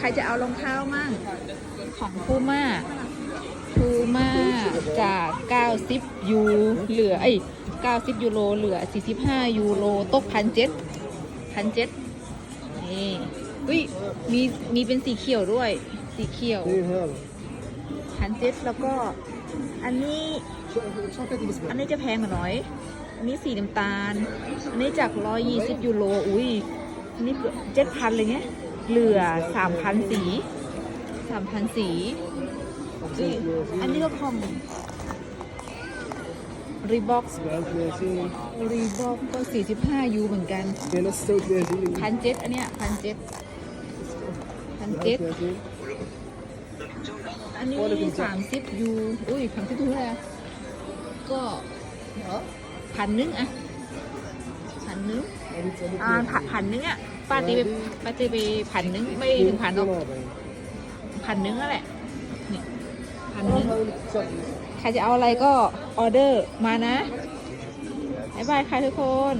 ใครจะเอารองเท้ามั่ง ของพูม่าพูม่าจาก90ยูเหลือไอ้ย90 ยูโรเหลือ 45 ยูโรตกพันเจ็ดพันเจ็ดนี่อุ้ยมีมีเป็นสีเขียวด้วย สีเขียวพันเจ็ดแล้วก็อันนี้อันนี้จะแพงกว่าน้อย อันนี้สีน้ำตาล อันนี้จาก 120 ยูโร อุ้ย อันนี้เจ็ดพันเลยเนี่ย เหลือ3,000สี3,000สีอุ้ยอันนี้ก็ของรีบ็อกรีบ็อกก็45ยูเหมือนกันพันเจ็ดอันเนี้ยพันเจ็ดพันเจ็ดอันนี้สามสิบยูอุ้ยสามสิบยูเท่าไหร่อะก็พันนึงอะพันนึง อ่าพันพันนึงอะป้าตีไปป้าตีไปพันนึงไม่ถึงพันหรอกพันนึงนั่นแหละนี่พันนึงใครจะเอาอะไรก็ออเดอร์มานะบ๊ายบายค่ะทุกคน